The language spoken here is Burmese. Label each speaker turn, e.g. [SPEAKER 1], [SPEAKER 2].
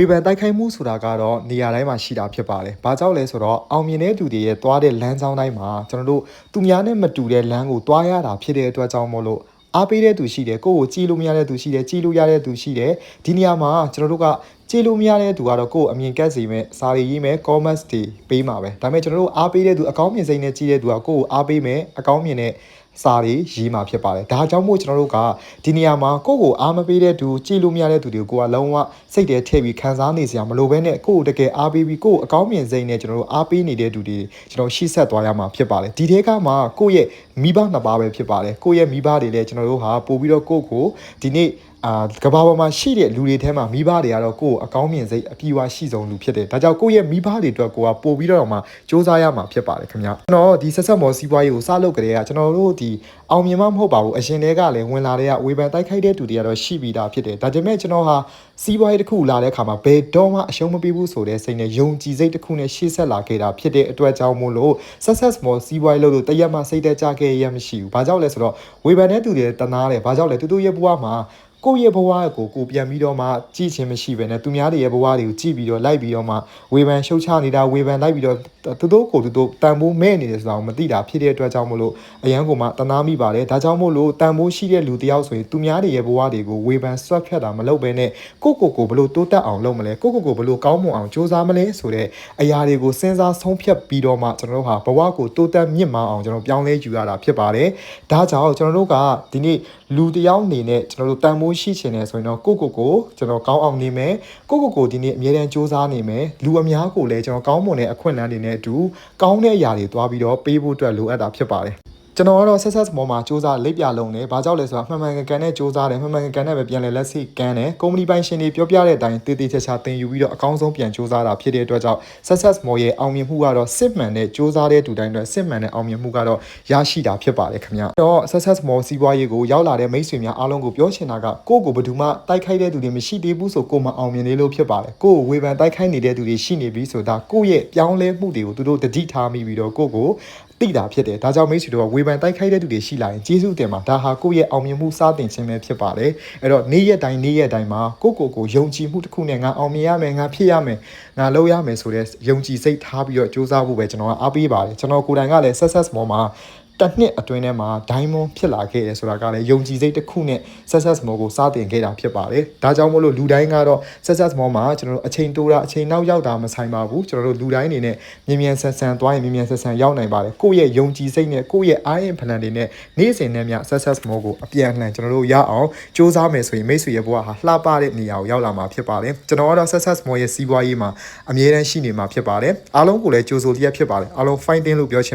[SPEAKER 1] ဝေဖန်တိုက်ခိုက်မှုဆိုတာကတော့နေရာတိုင်းမှာရှိတာဖြစ်ပါတယ်။ဘာကြောင့်လဲဆိုတော့အောင်မြင်တဲ့သူတွေရဲ့သွားတဲ့လမ်းကြောင်းတိုင်းမှာကျွန်တော်တို့သူများနဲ့မတူတဲ့လမ်းကိုသွားရတာဖြစ်တဲ့အတွက်ကြောင့်မို့လို့အားပေးတဲ့သူရှိတယ်ကိုယ့်ကိုကြည်လို့မရတဲ့သူရှိတယ်ကြည်လို့ရတဲ့သူရှိတယ်ဒီနေရာမှာကျွန်တော်တို့ကကြည်လို့မရတဲ့သူကတော့ကိုယ့်ကိုအမြင်ကက်စီမဲ့စာရီရေးမဲ့ comments တွေပေးမှာပဲဒါပေမဲ့ကျွန်တော်တို့အားပေးတဲ့သူအကောင်းမြင်စိတ်နဲ့ကြည်တဲ့သူကကိုယ့်ကိုအားပေးမဲ့အကောင်းမြင်တဲ့ စာတွေရေးမှာဖြစ်ပါတယ်ဒါကြောင့်မို့ကျွန်တော်တို့ကဒီနေရာမှာကိုယ့်ကိုအားမပေးတဲ့သူကြည်လို့မရတဲ့သူတွေကိုကိုကလုံးဝစိတ်ထဲထည့်ပြီးခံစားနေစရာမလိုဘဲနဲ့ကိုယ့်ကိုတကယ်အားပေးပြီးကိုယ့်ကိုအကောင်းမြင်စိတ်နဲ့ကျွန်တော်တို့အားပေးနေတဲ့သူတွေကျွန်တော်ရှေ့ဆက်သွားရမှာဖြစ်ပါတယ်ဒီထဲကမှကိုယ့်ရဲ့မိဘနှစ်ပါးပဲဖြစ်ပါတယ်ကိုယ့်ရဲ့မိဘတွေလည်းကျွန်တော်တို့ဟာပို့ပြီးတော့ကိုယ့်ကိုဒီနေ့ အာကဘာပေါ်မှာရှိတဲ့လူတွေထဲမှာမိဘတွေကတော့ကိုယ့်ကိုအကောင်းမြင်စိတ်အပြည့်အဝရှိဆုံးလူဖြစ်တယ်ဒါကြောင့်ကိုယ့်ရဲ့မိဘတွေအတွက်ကိုကပို့ပြီးတော့မှစူးစမ်းရမှာဖြစ်ပါတယ်ခင်ဗျကျွန်တော်ဒီဆက်ဆက်မော်စီးပွားရေးကိုစလုပ်ကြတဲ့ကကျွန်တော်တို့ဒီအောင်မြင်မှမဟုတ်ပါဘူးအရင်တည်းကလည်းဝင်လာတဲ့ကဝေဖန်တိုက်ခိုက်တဲ့သူတွေကတော့ရှိပြီးသားဖြစ်တယ်ဒါပေမဲ့ကျွန်တော်ဟာစီးပွားရေးတစ်ခုလာတဲ့အခါမှာဘယ်တော့မှအရှုံးမပေးဘူးဆိုတဲ့စိတ်နဲ့ယုံကြည်စိတ်တစ်ခုနဲ့ရှေ့ဆက်လာခဲ့တာဖြစ်တဲ့အတွက်ကြောင့်မို့လို့ success more စီးပွားရေးလုပ်လို့တရက်မှစိတ်တက်ကြခဲ့ရမရှိဘူးဘာကြောင့်လဲဆိုတော့ဝေဖန်တဲ့သူတွေတနာတယ်ဘာကြောင့်လဲတူတူရဲ့ဘဝမှာ ကိုယ့်ရဲ့ဘဝကိုကိုပြန်ပြီးတော့မှကြည့်ချင်းမရှိပဲနဲ့သူများတွေရဲ့ဘဝတွေကိုကြည့်ပြီးတော့လိုက်ပြီးတော့မှဝေဖန်ရှုတ်ချနေတာဝေဖန်လိုက်ပြီးတော့သူတို့ကိုသူတို့တန်ဖိုးမဲ့နေတယ်ဆိုတာကိုမသိတာဖြစ်တဲ့အတွက်ကြောင့်မို့လို့အရန်ကိုမှတနာမိပါတယ်ဒါကြောင့်မို့လို့တန်ဖိုးရှိတဲ့လူတယောက်ဆိုရင်သူများတွေရဲ့ဘဝတွေကိုဝေဖန်ဆွတ်ဖြတ်တာမလုပ်ဘဲနဲ့ကိုကိုကိုဘလို့တိုးတက်အောင်လုပ်မလဲကိုကိုကိုဘလို့ကောင်းမွန်အောင်စူးစမ်းမလဲဆိုတဲ့အရာတွေကိုစဉ်းစားဆုံးဖြတ်ပြီးတော့မှကျွန်တော်တို့ဟာဘဝကိုတိုးတက်မြင့်မားအောင်ကျွန်တော်ပြောင်းလဲယူရတာဖြစ်ပါတယ်ဒါကြောင့်ကျွန်တော်တို့ကဒီနေ့လူတယောက်အနေနဲ့ကျွန်တော်တို့တန်ဖိုးရှိချင်တယ်ဆိုရင်တော့ကိုကိုကိုကျွန်တော်ကောင်းအောင်နေမယ်ကိုကိုကိုဒီနေ့အမြဲတမ်းစူးစမ်းနေမယ်လူအများကိုလည်းကျွန်တော်ကောင်းမွန်တဲ့အခွင့်အလမ်းတွေနဲ့အတူကောင်းတဲ့အရာတွေသွားပြီးတော့ပေးဖို့အတွက်လိုအပ်တာဖြစ်ပါတယ် ကျွန်တော်ကတော့ success မော်မှာစူးစမ်းလိပ်ပြလုံးတယ်။ဘာကြောင့်လဲဆိုတော့မှန်မှန်ကန်ကန်နဲ့စူးစမ်းတယ်။မှန်မှန်ကန်ကန်နဲ့ပဲပြန်လဲလက်စိကမ်းတယ်။ကုမ္ပဏီပိုင်ရှင်တွေပြောပြတဲ့အတိုင်းတည်တည်ချာချာသင်ယူပြီးတော့အကောင်းဆုံးပြန်စူးစမ်းတာဖြစ်တဲ့အတွက်ကြောင့် success မော်ရဲ့အောင်မြင်မှုကတော့စစ်မှန်တဲ့စူးစမ်းတဲ့တူတိုင်းအတွက်စစ်မှန်တဲ့အောင်မြင်မှုကတော့ရရှိတာဖြစ်ပါတယ်ခင်ဗျ။တော့ success မော်စီးပွားရေးကိုရောက်လာတဲ့မိတ်ဆွေများအားလုံးကိုပြောချင်တာကကိုယ့်ကိုဘယ်သူမှတိုက်ခိုက်တဲ့သူတွေမရှိသေးဘူးဆိုကိုယ်မအောင်မြင်သေးလို့ဖြစ်ပါတယ်။ကိုယ့်ကိုဝေဖန်တိုက်ခိုက်နေတဲ့သူတွေရှိနေပြီဆိုတာကိုယ့်ရဲ့ပြောင်းလဲမှုတွေကိုသူတို့တတိထားမိပြီးတော့ကိုယ့်ကိုတိတာဖြစ်တယ်ဒါကြောင့်မိတ်ဆွေတို့ကဝေဖန်တိုက်ခိုက်တဲ့သူတွေရှိလာရင်ကျေးဇူးတင်ပါဒါဟာကိုယ့်ရဲ့အောင်မြင်မှုစတင်ခြင်းပဲဖြစ်ပါတယ်အဲ့တော့နေ့ရက်တိုင်းနေ့ရက်တိုင်းမှာကိုယ့်ကိုယ်ကိုယုံကြည်မှုတစ်ခုနဲ့ငါအောင်မြင်ရမယ်ငါဖြစ်ရမယ်ငါလုပ်ရမယ်ဆိုတဲ့ယုံကြည်စိတ်ထားပြီးတော့ကြိုးစားဖို့ပဲကျွန်တော်ကအားပေးပါတယ်ကျွန်တော်ကိုယ်တိုင်ကလည်း success more မှာ တစ်နှစ်အတွင်းထဲမှာ diamond ဖြစ်လာခဲ့တယ်ဆိုတာကလည်းယုံကြည်စိတ်တစ်ခုနဲ့ success more ကိုစတင်ခဲ့တာဖြစ်ပါတယ်ဒါကြောင့်မို့လို့လူတိုင်းကတော့ success more မှာကျွန်တော်တို့အချိန်တိုးတာအချိန်နောက်ရောက်တာမဆိုင်ပါဘူးကျွန်တော်တို့လူတိုင်းအနေနဲ့မြင်မြန်ဆန်ဆန်သွားရင်မြင်မြန်ဆန်ဆန်ရောက်နိုင်ပါတယ်ကိုယ့်ရဲ့ယုံကြည်စိတ်နဲ့ကိုယ့်ရဲ့အားရင်ဖလန်တွေနဲ့နေ့စဉ်နဲ့မျှ success more ကိုအပြန်အလှန်ကျွန်တော်တို့ရအောင်စူးစမ်းမယ်ဆိုရင်မိတ်ဆွေရဲ့ဘဝဟာလှပတဲ့နေရာကိုရောက်လာမှာဖြစ်ပါတယ်ကျွန်တော်ကတော့ success more ရဲ့စီးပွားရေးမှာအမြဲတမ်းရှိနေမှာဖြစ်ပါတယ်အားလုံးကိုလည်းကြိုဆိုလျက်ဖြစ်ပါတယ်အားလုံး fine တင်းလို့ပြောချင်